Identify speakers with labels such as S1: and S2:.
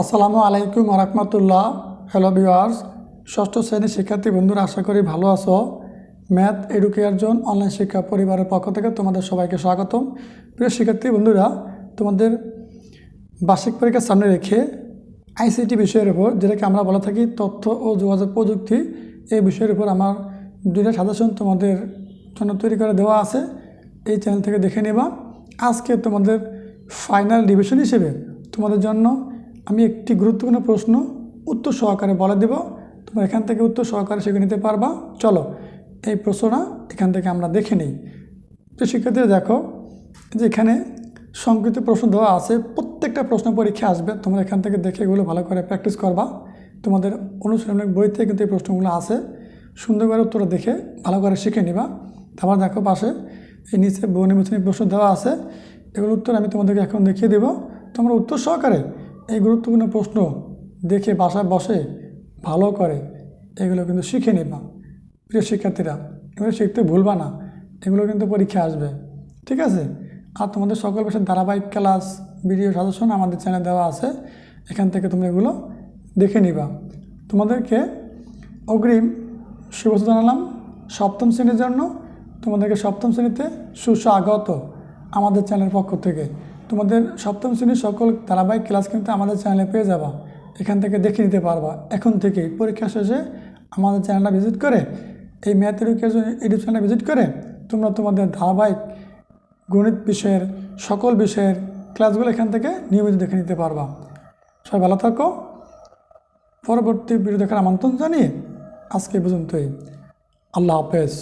S1: আসসালামু আলাইকুম রহমতুল্লাহ। Hello viewers ষষ্ঠ শ্রেণির শিক্ষার্থী বন্ধুরা, আশা করি ভালো আছো। ম্যাথ এডুকেয়ার জোন অনলাইন শিক্ষা পরিবারের পক্ষ থেকে তোমাদের সবাইকে স্বাগতম। প্রিয় শিক্ষার্থী বন্ধুরা, তোমাদের বার্ষিক পরীক্ষার সামনে রেখে আইসিটি বিষয়ের উপর, যেটাকে আমরা বলে থাকি তথ্য ও যোগাযোগ প্রযুক্তি, এই বিষয়ের উপর আমার দুইটা সাজেশন তোমাদের জন্য তৈরি করে দেওয়া আছে। এই চ্যানেল থেকে দেখে নেবা। আজকে তোমাদের ফাইনাল ডিভিশন হিসেবে তোমাদের জন্য আমি একটি গুরুত্বপূর্ণ প্রশ্ন উত্তর সহকারে বলে দেব। তোমরা এখান থেকে উত্তর সহকারে শিখে নিতে পারবা। চলো, এই প্রশ্নটা এখান থেকে আমরা দেখে নিই। তো শিক্ষার্থীরা দেখো যে এখানে সংকৃত প্রশ্ন দেওয়া আছে, প্রত্যেকটা প্রশ্ন পরীক্ষা আসবে। তোমরা এখান থেকে দেখে এগুলো ভালো করে প্র্যাকটিস করবা। তোমাদের অনুশীলনের বইতে কিন্তু এই প্রশ্নগুলো আছে। সুন্দর করে উত্তর দেখে ভালো করে শিখে নিবা। তারপর দেখো পাশে, এই নিচে বহু নির্বাচনী প্রশ্ন দেওয়া আছে। এগুলোর উত্তর আমি তোমাদেরকে এখন দেখিয়ে দেব। তোমরা উত্তর সহকারে এই গুরুত্বপূর্ণ প্রশ্ন দেখে বাসায় বসে ভালো করে, এগুলো কিন্তু শিখে নিবা। প্রিয় শিক্ষার্থীরা, এগুলো শিখতে ভুলবা না, এগুলো কিন্তু পরীক্ষা আসবে। ঠিক আছে? আর তোমাদের সকল বিষয়ের ধারাবাহিক ক্লাস ভিডিও সাজেশন আমাদের চ্যানেলে দেওয়া আছে, এখান থেকে তুমি এগুলো দেখে নিবা। তোমাদেরকে অগ্রিম শুভেচ্ছা জানালাম সপ্তম শ্রেণির জন্য। তোমাদেরকে সপ্তম শ্রেণীতে সুস্বাগত আমাদের চ্যানেলের পক্ষ থেকে। তোমাদের সপ্তম শ্রেণির সকল ধারাবাহিক ক্লাস কিন্তু আমাদের চ্যানেলে পেয়ে যাবা। এখান থেকে দেখে নিতে পারবা। এখন থেকেই পরীক্ষা শেষে আমাদের চ্যানেলটা ভিজিট করে, এই ম্যাথের ইউটিউব চ্যানেল ভিজিট করে তোমরা তোমাদের ধারাবাহিক গণিত বিষয়ের সকল বিষয়ের ক্লাসগুলো এখান থেকে নিয়মিত দেখে নিতে পারবা। সবাই ভালো থাকো। পরবর্তী ভিডিও দেখার আমন্ত্রণ জানিয়ে আজকে পর্যন্তই। আল্লাহ হাফেজ।